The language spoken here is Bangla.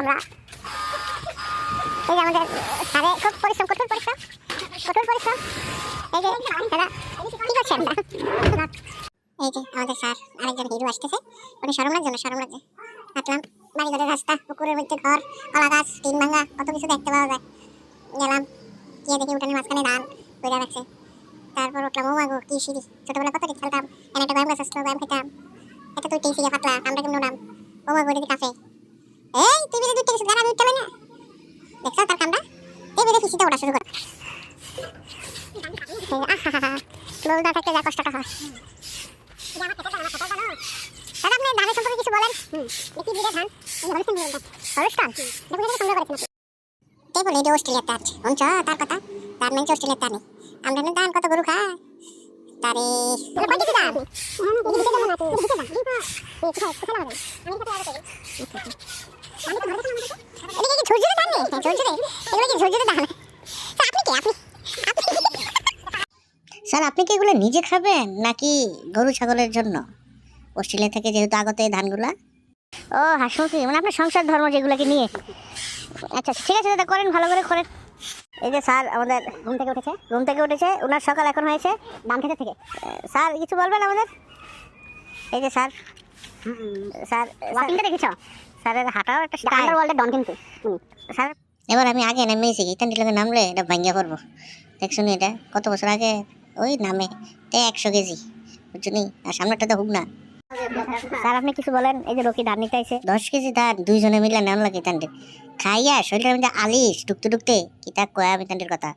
আমরা এই যে আমাদের স্যারে খুব পরিশ্রম, কঠোর পরিশ্রম কঠোর পরিশ্রম। এই যে, দাদা, কি করছেন? এই যে, আমাদের স্যার আরেকজন হিরো আসতেছে। উনি সরম লাগছে না সরম লাগছে হাঁটলাম বাড়ি ঘরের রাস্তা, পুকুরের মধ্যে ঘর, কলা গাছ, টিন ভাঙা, কত কিছু দেখতে পাওয়া যায়। গেলাম, গিয়ে দেখি উঠানের মাঝখানে ধান বইরা রাখছে তারপর উঠলাম, ও মাগো কি সিঁড়ি? ছোটবেলা কত কিছু খেলতাম এনে একটা ব্যায়াম গাছ আসলো, ব্যায়াম খেতাম। এটা তুই টিসি পাতলা আমরা কেমন নাম ও মাগো এটা কাফে এই তুই বেঁধে দুধ থেকে গাড়া দুধ চলে না। দেখছ তার কামটা? বেঁধে ফিসিতে ওঠা শুরু কর। লোলদা থাকতে যা কষ্টটা হয় দাদা আপনি ধানের সম্পর্কে কিছু বলেন? কি বিঘা ধান হলস্টান দেখুন সংগ্রহ করেছেন কে বলে এটা শুনছ? তার কথা? তার মানে আমরা ধান কত গরু খায় তারে ধান ধান স্যার, আপনি কি এগুলো নিজে খাবেন নাকি গরু ছাগলের জন্য? অস্ট্রেলিয়া থেকে যেহেতু আগত এই ধানগুলা। ও, হাসমুখী মানে আপনার সংসার ধর্ম যেগুলোকে নিয়ে। আচ্ছা ঠিক আছে দাদা, করেন, ভালো করে করেন। এই যে স্যার, আমাদের ঘুম থেকে উঠেছে, ঘুম থেকে উঠেছে ওনার সকাল এখন হয়েছে ডান থেকে থেকে। স্যার, কিছু বলবেন আমাদের? এই যে স্যার স্যার দেখেছ? স্যারের হাঁটাও একটা style। আন্ডারওয়ার্ল্ডের ডন কিন্তু স্যার? এবার আমি আগে নেমেছি ইতান ডিলকে নামলে এটা ভাঙ্গিয়া পড়ব। দেখছ নি এটা কত বছর আগে ওই নামে তে একশো কেজি বুঝছ নি? আর সামনেটা তো হুক না স্যার আপনি কিছু বলেন? এই যে রকি ধান নিতে আইছে। দশ কেজি ধান দুইজনে মিলে নেওয়া লাগে ইতানটে খাইয়া শরীরের মধ্যে আলিশ ঢুকতে ঢুকতে কিতা কয়া আমি ইতানটির কথা।